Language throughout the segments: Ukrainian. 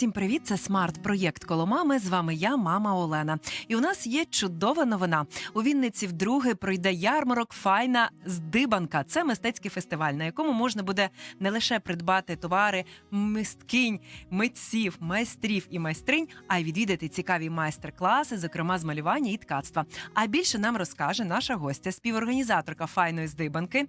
Усім привіт! Це смарт-проєкт коло мами. З вами я, мама Олена. І у нас є чудова новина. У Вінниці вдруге пройде ярмарок Файна здибанка. Це мистецький фестиваль, на якому можна буде не лише придбати товари мисткинь, митців, майстрів і майстринь, а й відвідати цікаві майстер-класи, зокрема з малювання і ткацтва. А більше нам розкаже наша гостя, співорганізаторка файної здибанки,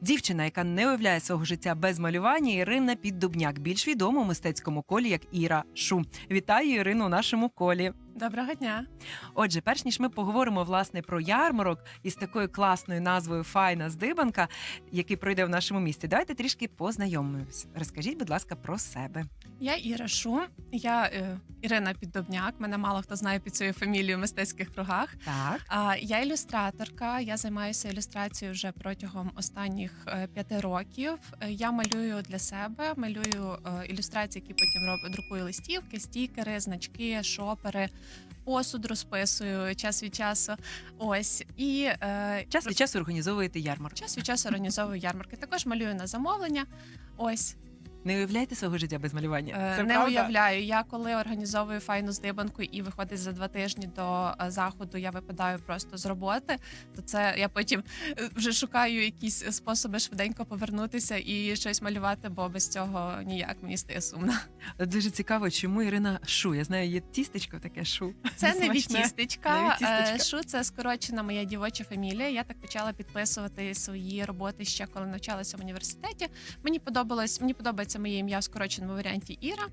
дівчина, яка не уявляє свого життя без малювання, Ірина Піддубняк, більш відома у мистецькому колі як Іра Шу. Вітаю Ірину у нашому колі. Доброго дня. Отже, перш ніж ми поговоримо власне про ярмарок із такою класною назвою Файна здибанка, який пройде в нашому місті. Давайте трішки познайомимось. Розкажіть, будь ласка, про себе. Я Іра Шу. Я е, Ірина Піддобняк. Мене мало хто знає під цією фамілією в мистецьких кругах. Так, А я ілюстраторка. Я займаюся ілюстрацією вже протягом останніх е, п'яти років. Е, Я малюю для себе, малюю е, ілюстрації, які потім роблю, друкую листівки, стікери, значки, шопери. Посуд розписую час від часу. Ось і е, час від часу організовуєте ярмарки. час від часу організовую ярмарки. Також малюю на замовлення. Ось Не уявляєте свого життя без малювання? Е, Це не правда? уявляю. Я коли організовую файну здибанку і виходить за два тижні до е, заходу, я випадаю просто з роботи. То це я потім е, вже шукаю якісь способи швиденько повернутися і щось малювати, бо без цього ніяк мені стає сумно. Дуже цікаво, чому Ірина Шу. Я знаю, є тістечко таке шу. Це не вітістечка. Е, Шу це скорочена моя дівоча фамілія. Я так почала підписувати свої роботи ще коли навчалася в університеті. Мені подобалось, мені подобається моє ім'я в скороченому варіанті Іра.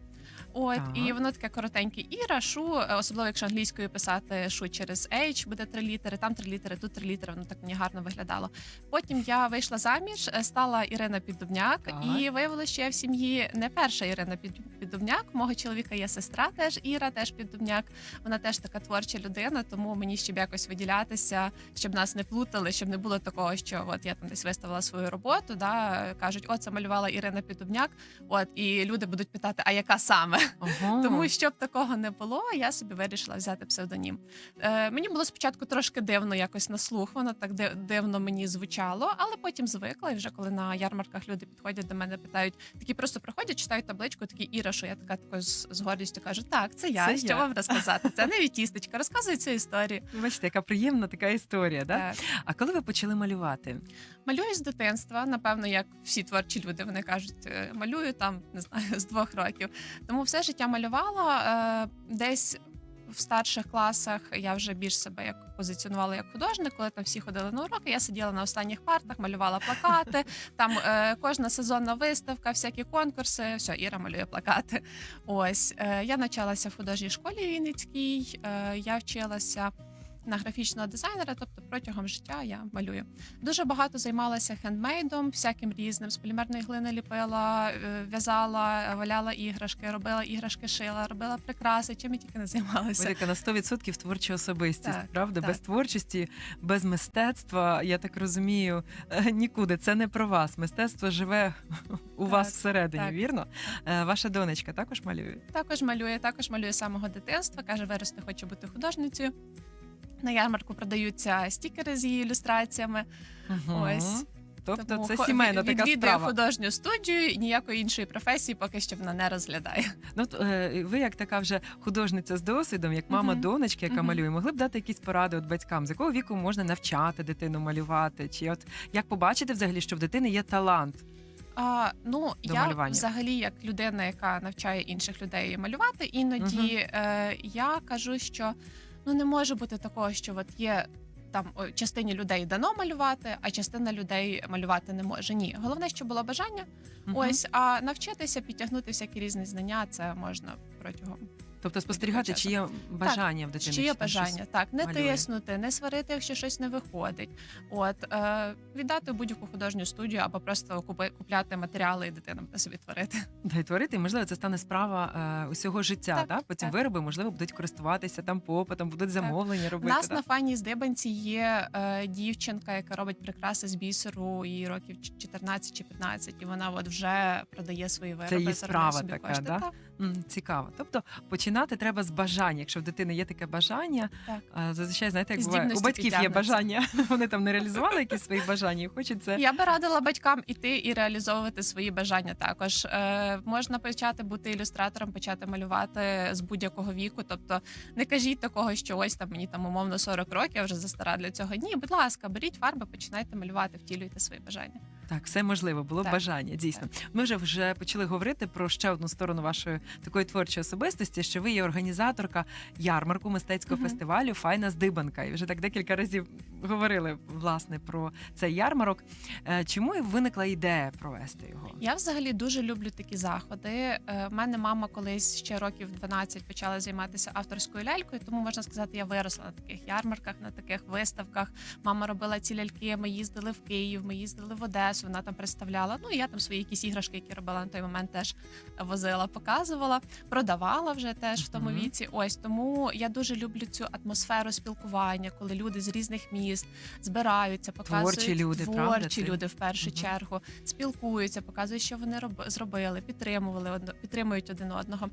От Так. і воно таке коротеньке Іра, шу, е, особливо якщо англійською писати шу через H, буде три літери, там три літери, тут три літери. Воно так мені гарно виглядало. Потім я вийшла заміж, е, стала Ірина Піддубняк, Так. і виявилося, що я в сім'ї не перша Ірина Під- Піддубняк. Мого чоловіка є сестра, теж Іра, теж Піддубняк. Вона теж така творча людина, тому мені щоб якось виділятися, щоб нас не плутали, щоб не було такого, що от я там десь виставила свою роботу. Да, кажуть, о, це малювала Ірина Піддубняк. От і люди будуть питати, а яка саме? Ага. Тому щоб такого не було, я собі вирішила взяти псевдонім. Е, мені було спочатку трошки дивно якось на слух, воно так ди- дивно мені звучало, але потім звикла. І вже коли на ярмарках люди підходять до мене, питають, такі просто проходять, читають табличку, такі Іра, що я така такою з, з гордістю кажу: так, це я. Це що я». вам розказати? Це не вітістечка, розказуй цю історію. Бачите, яка приємна така історія, да? Так. А коли ви почали малювати? Малюю з дитинства, напевно, як всі творчі люди, вони кажуть, е, малюю там, не знаю, з двох років. Тому все життя малювала. Е, Десь в старших класах я вже більш себе як позиціонувала як художник, коли там всі ходили на уроки. Я сиділа на останніх партах, малювала плакати. Там е, кожна сезонна виставка, всякі конкурси. Все, Іра малює плакати. Ось е, я навчалася в художній школі Вінницькій. Е, я вчилася на графічного дизайнера, тобто протягом життя я малюю. Дуже багато займалася хендмейдом, всяким різним. З полімерної глини ліпила, е, в'язала, валяла іграшки, робила іграшки, шила, робила прикраси, чим я тільки не займалася. така на 100% творча особистість, Так, правда? так. Без творчості, без мистецтва, я так розумію, е, нікуди. Це не про вас. Мистецтво живе у вас всередині, так. вірно? Е, Ваша донечка також малює? Також малює, також малює самого дитинства. каже, вирости хочу бути художницею. На ярмарку продаються стікери з її ілюстраціями. Мгм. Ось. Тобто Тому це сімейна така відвідує справа. художню студію і ніякої іншої професії поки що вона не розглядає. Ну, от, е, ви як така вже художниця з досвідом, як мама Мгм. донечки, яка Мгм. малює, могли б дати якісь поради от батькам, з якого віку можна навчати дитину малювати? Чи от як побачити взагалі, що в дитини є талант? А, ну До я малювання. взагалі, як людина, яка навчає інших людей малювати, іноді е, я кажу, що ну не може бути такого, що от є. Там частині людей дано малювати, а частина людей малювати не може. Ні, головне, що було бажання. Мгм. Ось, а навчитися підтягнути всякі різні знання, це можна протягом Тобто спостерігати, чи є бажання в дитини. чи є бажання. Так, не малює. тиснути, не сварити, якщо щось не виходить. От е, віддати в будь-яку художню студію або просто купи, купляти матеріали і дитина буде собі творити. Да, і творити, і, можливо, це стане справа е, усього життя. Так, Так, Потім так. вироби, можливо, будуть користуватися там попитом, будуть замовлення У робити. нас да? на фані здибанці є е, дівчинка, яка робить прикраси з бісеру, їй років 14 чи 15, і вона от вже продає свої вироби. її заробляє справа така, кошти. да? Так. М, Цікаво. Тобто починати треба з бажання. Якщо в дитини є таке бажання, Так. а, зазвичай знаєте, як буває, у здібності батьків є підтягнуться. бажання. Вони там не реалізували якісь свої бажання, і хочуть це. Я би радила батькам іти і реалізовувати свої бажання. Також е, можна почати бути ілюстратором, почати малювати з будь-якого віку. Тобто не кажіть такого, що ось там мені там умовно 40 років, я вже застара для цього. Ні, будь ласка, беріть фарби, починайте малювати, втілюйте свої бажання. Так, все можливо, було Так. бажання. Дійсно, ми вже вже почали говорити про ще одну сторону вашої такої творчої особистості. Що ви є організаторка ярмарку мистецького Мгм. фестивалю Файна здибанка. І вже так декілька разів говорили власне про цей ярмарок. Е, Чому виникла ідея провести його? Я взагалі дуже люблю такі заходи. Е, В мене мама колись ще років 12 почала займатися авторською лялькою, тому можна сказати, я виросла на таких ярмарках, на таких виставках. Мама робила ці ляльки. Ми їздили в Київ, ми їздили в Одесу. Вона там представляла. Ну і я там свої якісь іграшки, які робила на той момент, теж возила, показувала, продавала вже теж в тому Мгм. віці. Ось тому я дуже люблю цю атмосферу спілкування, коли люди з різних міст збираються, показують Творчі люди, творчі це? люди в першу Мгм. чергу спілкуються, показують, що вони роб... зробили, підтримували підтримують один одного.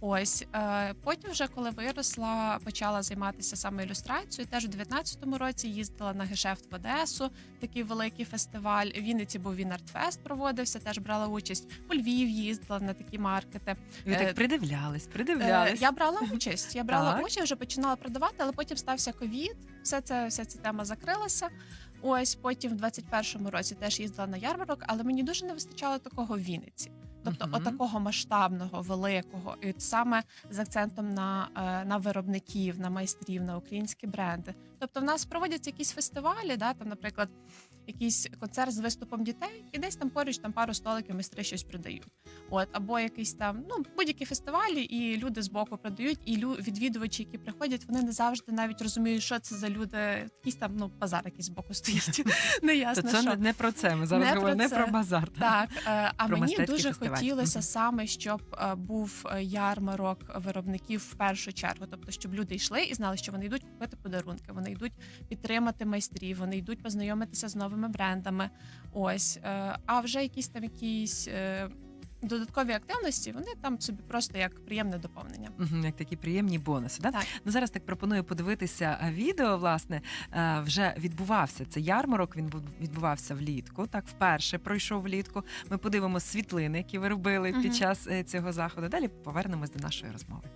Ось е, потім, вже коли виросла, почала займатися саме ілюстрацією. Теж у 19-му році їздила на гешефт в Одесу, такий великий фестиваль. В Вінниці був Вінартфест, проводився. Теж брала участь. У Львів їздила на такі маркети. Ви Е, так придивлялись, Е, придивлялись. Я брала участь. Я брала Так. участь, вже починала продавати, але потім стався ковід. Все це вся ця тема закрилася. Ось потім в 21-му році теж їздила на ярмарок, але мені дуже не вистачало такого в Вінниці. Тобто, Мгм. отакого масштабного, великого, і саме з акцентом на, е, на виробників, на майстрів, на українські бренди. Тобто, в нас проводяться якісь фестивалі, да, там, наприклад, якийсь концерт з виступом дітей, і десь там поруч там пару столиків майстри щось продають. От або якийсь там ну будь-які фестивалі, і люди з боку продають, і лю відвідувачі, які приходять, вони не завжди навіть розуміють, що це за люди. Якийсь там ну базар якийсь з боку стоїть. То Неясно, це що. не, не про це. Ми зараз говоримо не про базар. Так, е, а мені дуже хотілося саме, щоб е, був е, ярмарок виробників в першу чергу. Тобто, щоб люди йшли і знали, що вони йдуть купити подарунки, вони йдуть підтримати майстрів, вони йдуть познайомитися з новими брендами. Ось, Е, а вже якісь там якісь. е, Додаткові активності вони там собі просто як приємне доповнення. Як такі приємні бонуси. Да? Так. Ну зараз так пропоную подивитися е, відео. Власне, вже відбувався цей ярмарок. Він був- відбувався влітку. Так, вперше пройшов влітку. Ми подивимося світлини, які ви робили Мгм. під час цього заходу. Далі повернемось до нашої розмови.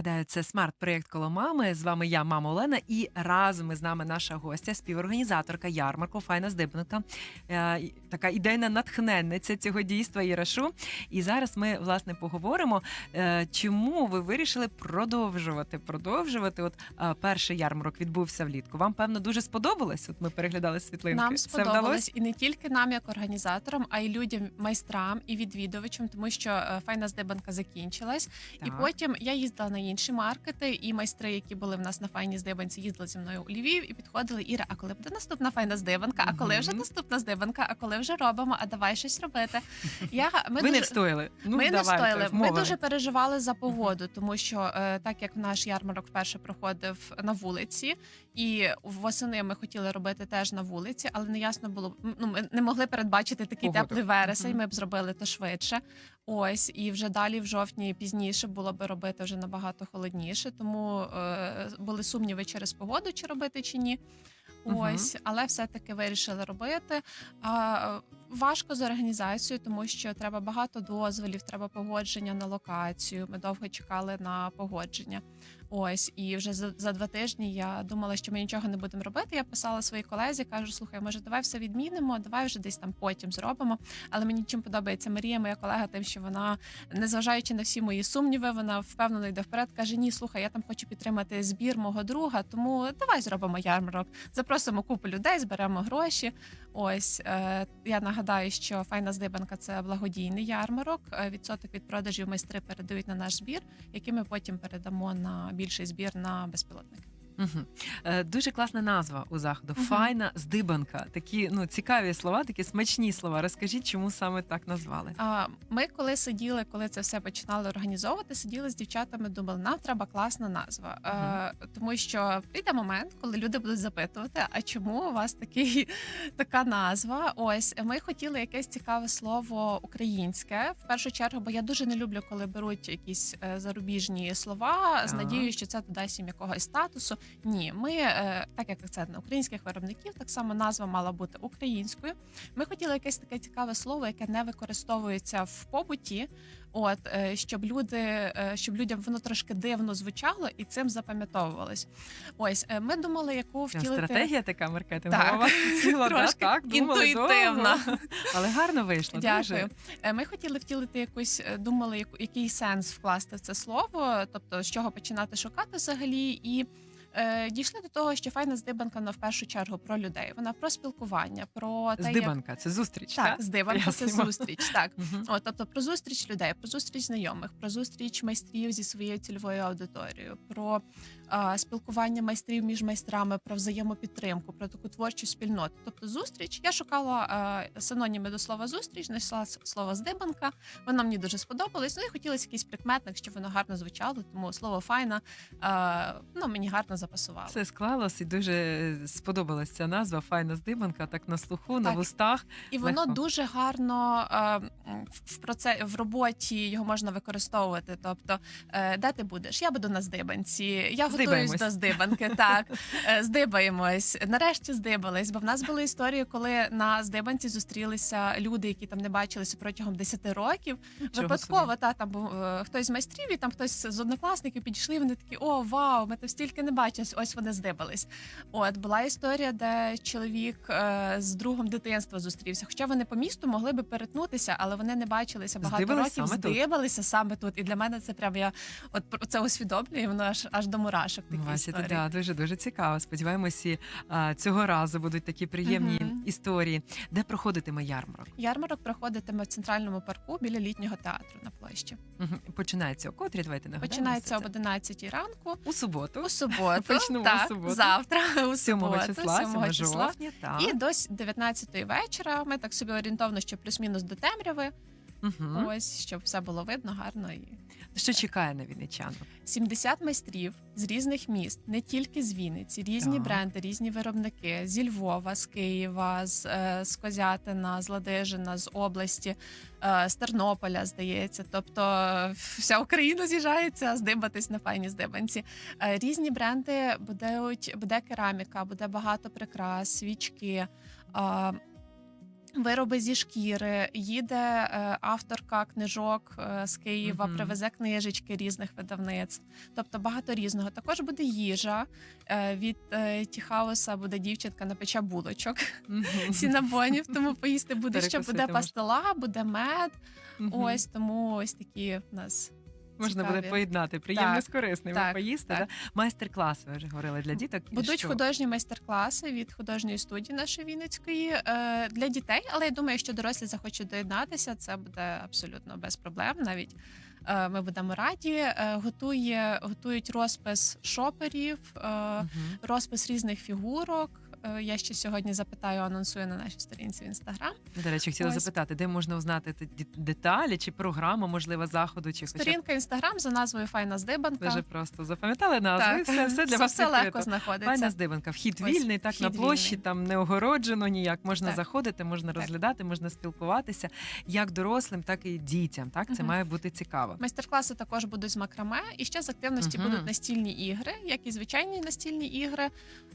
Нагадаю, це смарт-проєкт коло мами. З вами я, мама Олена, і разом із нами наша гостя, співорганізаторка ярмарку Файна Здибнута, е, така ідейна натхненниця цього дійства Ірашу. І зараз ми власне поговоримо, е, чому ви вирішили продовжувати продовжувати. От е, перший ярмарок відбувся влітку. Вам певно дуже сподобалось. От ми переглядали світлинки. Нам Все вдалося? сподобалось і не тільки нам, як організаторам, а й людям, майстрам і відвідувачам, тому що файна здибанка закінчилась. І потім я їздила на інші маркети, і майстри, які були в нас на файній здибанці, їздили зі мною у Львів і підходили. Іра, а коли буде наступна файна здибанка? А коли вже наступна здибанка? А коли вже робимо? А давай щось робити. Я ми ви дуже... не встояли. Ну, ми не давайте, стояли. Ми дуже переживали за погоду, тому що е, так як наш ярмарок вперше проходив на вулиці, і восени ми хотіли робити теж на вулиці, але не ясно було. Ну ми не могли передбачити такий Погоду. теплий вересень. Ми б зробили то швидше. Ось і вже далі в жовтні пізніше було би робити вже набагато холодніше. Тому е, були сумніви через погоду, чи робити чи ні. Ось, але все-таки вирішили робити. А, важко з організацією, тому що треба багато дозволів, треба погодження на локацію. Ми довго чекали на погодження. Ось, і вже за, за два тижні я думала, що ми нічого не будемо робити. Я писала своїй колезі, кажу: слухай, може, давай все відмінимо, давай вже десь там потім зробимо. Але мені чим подобається Марія, моя колега, тим, що вона, незважаючи на всі мої сумніви, вона впевнено йде вперед. каже: Ні, слухай, я там хочу підтримати збір мого друга, тому давай зробимо ярмарок. Запросимо купу людей, зберемо гроші. Ось е, я нагадаю, що файна здибанка це благодійний ярмарок. Е, Відсоток від продажів майстри передають на наш збір, який ми потім передамо на більший збір на безпілотники. Мгм. Е, Дуже класна назва у заходу. Мгм. Файна здибанка. Такі ну цікаві слова, такі смачні слова. Розкажіть, чому саме так назвали? А ми коли сиділи, коли це все починали організовувати, сиділи з дівчатами, думали, нам треба класна назва. Е, тому що прийде момент, коли люди будуть запитувати, а чому у вас такий така назва? Ось ми хотіли якесь цікаве слово українське в першу чергу, бо я дуже не люблю, коли беруть якісь е, зарубіжні слова з надією, що це додасть їм якогось статусу. Ні, ми е, так як акцент на українських виробників, так само назва мала бути українською. Ми хотіли якесь таке цікаве слово, яке не використовується в побуті. От е, щоб люди, е, щоб людям воно трошки дивно звучало і цим запам'ятовувалось. Ось ми думали, яку втілити Стратегія така маркетингова. Ціла, да? Трошки так, думали інтуїтивна. довго. Але гарно вийшло. Дякую. Дуже. Ми хотіли втілити якусь, думали, який сенс вкласти в це слово, тобто з чого починати шукати взагалі, і е, дійшли до того, що файна здибанка вона в першу чергу про людей. Вона про спілкування, про те, як Здибанка, це зустріч. так, здибанка це Пояснимо. зустріч. Так. Мгм. От, тобто про зустріч людей, про зустріч знайомих, про зустріч майстрів зі своєю цільовою аудиторією, про а, спілкування майстрів між майстрами, про взаємопідтримку, про таку творчу спільноту. Тобто, зустріч. Я шукала а, синоніми до слова зустріч, знайшла слово здибанка. Воно мені дуже сподобалось. Ну і хотілося якийсь прикметник, щоб воно гарно звучало. Тому слово файна а, ну, мені гарно запасувало. Все склалось і дуже сподобалась ця назва. Файна здибанка, так на слуху, на вустах. І воно Легко. дуже гарно е, в проце в роботі його можна використовувати. Тобто, е, де ти будеш? Я буду на здибанці. Я готуюсь до здибанки. Так Е, здибаємось. Нарешті здибались. Бо в нас були історії, коли на здибанці зустрілися люди, які там не бачилися протягом 10 років. Нічого Випадково собі. та там був е, хтось з майстрів, і там хтось з однокласників підійшли. Вони такі: о, вау, ми там стільки не бачились. Ось вони здибались. От була історія, де чоловік е, з другом дитинства зустрівся. Хоча вони по місту могли би перетнутися, але вони не бачилися багато Здибались років. саме тут. здибалися саме тут. І для мене це прям я от це усвідомлюю. і Воно аж аж до мурашок. Такі Бачите, історії. да, дуже дуже цікаво. Сподіваємося, і, а, цього разу будуть такі приємні Мгм. історії. Де проходитиме ярмарок? Ярмарок проходитиме в центральному парку біля літнього театру на площі. Починається о котрі? Давайте нагадаємо. Починається об все 11 ранку. у суботу, У суботу, Почнемо так, суботу. завтра, у 7 суботу, числа, 7 7 числа. жовтня. Так. І до 19 вечора ми так собі орієнтовно, що плюс-мінус до темряви. Угу. Ось щоб все було видно, гарно і Що чекає на вінничан? 70 майстрів з різних міст, не тільки з Вінниці, різні Так. бренди, різні виробники зі Львова, з Києва, з, е, з Козятина, з Ладижина, з області, е, з Тернополя, здається. Тобто вся Україна з'їжджається здибатись на файні здибанці. Е, Різні бренди будуть, буде кераміка, буде багато прикрас, свічки. Вироби зі шкіри, їде е, авторка книжок е, з Києва, Мгм. привезе книжечки різних видавництв. Тобто багато різного. Також буде їжа. Е, від Тіхауса буде дівчинка напече булочок, сінабонів, тому поїсти буде ще буде пастила, буде мед. Мгм. Ось тому ось такі в нас. Можна цікаві. буде поєднати приємне Так, з корисним так, поїсти. так. Да? Майстер-клас, ви вже говорили для діток. Будуть Що? художні майстер-класи від художньої студії нашої Вінницької е, для дітей, але я думаю, якщо дорослі захочуть доєднатися, це буде абсолютно без проблем. Навіть е, ми будемо раді. Е, готує, готують розпис шоперів, Мгм. розпис різних фігурок. Е, я ще сьогодні запитаю, анонсую на нашій сторінці в інстаграм. До речі, хотіла Ось. запитати, де можна узнати деталі, чи програма, можливо, заходу, чи хоча Сторінка інстаграм за назвою Файна Здибанка. дуже просто запам'ятали назву, все, все для вас все легко знаходиться. Паня Здибанка, вхід Ось, вільний, так вхід на площі, вільний. там не огороджено ніяк. Можна Так. заходити, можна розглядати, можна спілкуватися як дорослим, так і дітям. Так, це Мгм. має бути цікаво. Майстер-класи також будуть з макраме, і ще з активності Мгм. будуть настільні ігри, як і звичайні настільні ігри.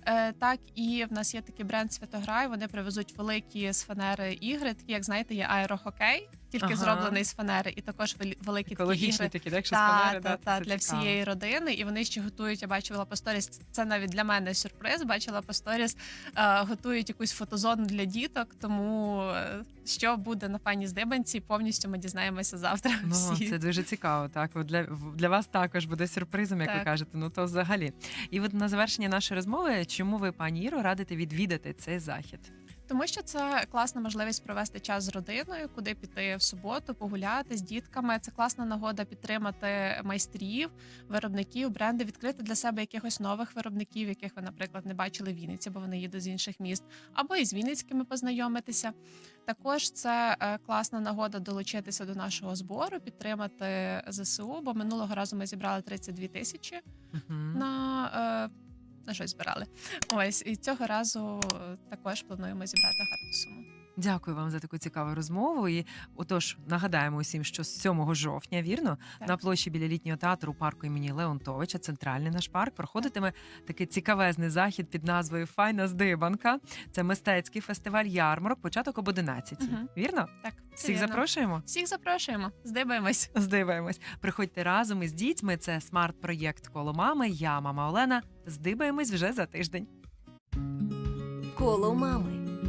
Е, так і в нас є такий бренд Святограй. Вони привезуть великі з фанери ігри, такі як знаєте, є аерохокей, тільки Ага. зроблений з фанери, і також великі такі Екологічні ігри. такі, так, що з Та, фанери, та, та, це для цікаво. всієї родини, і вони ще готують. Я бачила по сторіс. Це навіть для мене сюрприз. Бачила по сторіс, е, готують якусь фотозону для діток. Тому е, що буде на пані Здибанці, повністю ми дізнаємося завтра. Ну, всі. це дуже цікаво. Так, для, для вас також буде сюрпризом, як ви кажете. Ну то взагалі. І от на завершення нашої розмови, чому ви, пані Іро, радите відвідати цей захід? Тому що це класна можливість провести час з родиною, куди піти в суботу, погуляти з дітками. Це класна нагода підтримати майстрів, виробників, бренди, відкрити для себе якихось нових виробників, яких ви, наприклад, не бачили в Вінниці, бо вони їдуть з інших міст, або із Вінницькими познайомитися. Також це е, класна нагода долучитися до нашого збору, підтримати ЗСУ. Бо минулого разу ми зібрали 32 тисячі Мгм. на, е, на щось збирали. Ось і цього разу також плануємо зібрати гарну суму. Дякую вам за таку цікаву розмову. І отож, нагадаємо усім, що з 7 жовтня, вірно, Так. на площі біля літнього театру парку імені Леонтовича, центральний наш парк, проходитиме такий цікавезний захід під назвою Файна здибанка. Це мистецький фестиваль ярмарок, початок об 11. Мгм. Вірно? Так, Всіх вірно. запрошуємо. Всіх запрошуємо. Здибаємось. Здиваємось. Приходьте разом із дітьми. Це смарт-проєкт коло мами. Я мама Олена. Здибаємось вже за тиждень. Коло мами.